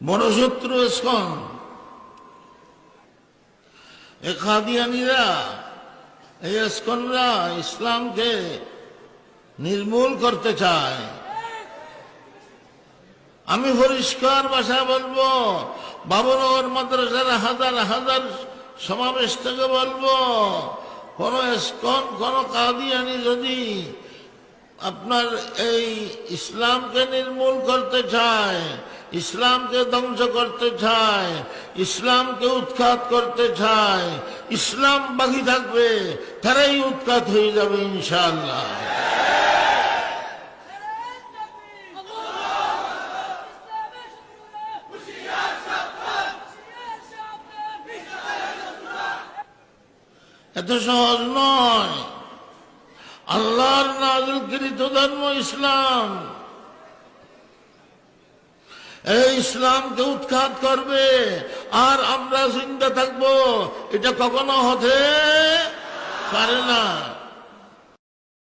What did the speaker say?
বড় শত্রু এসকন এ এই এসকনরা ইসলামকে নির্মূল করতে চায়। আমি পরিষ্কার ভাষা বলব, বাবুনগর মাদ্রাসার হাজার হাজার সমাবেশ থেকে বলব, কোন এসকন কোন কাদিয়ানি যদি আপনার এই ইসলামকে নির্মূল করতে চায় ইসলামকে ধ্বংস করতে চায়, ইসলামকে উৎখাত করতে চায়, ইসলাম বাকি থাকবে, তারাই উৎখাত হয়ে যাবে ইনশাআল্লাহ। এত সহজ নয়। আল্লাহর নাজলকৃত ধর্ম ইসলাম। এই ইসলামকে উৎখাত করবে? আর আমরা জিন্দা থাকব? এটা কখনো হতে পারে না।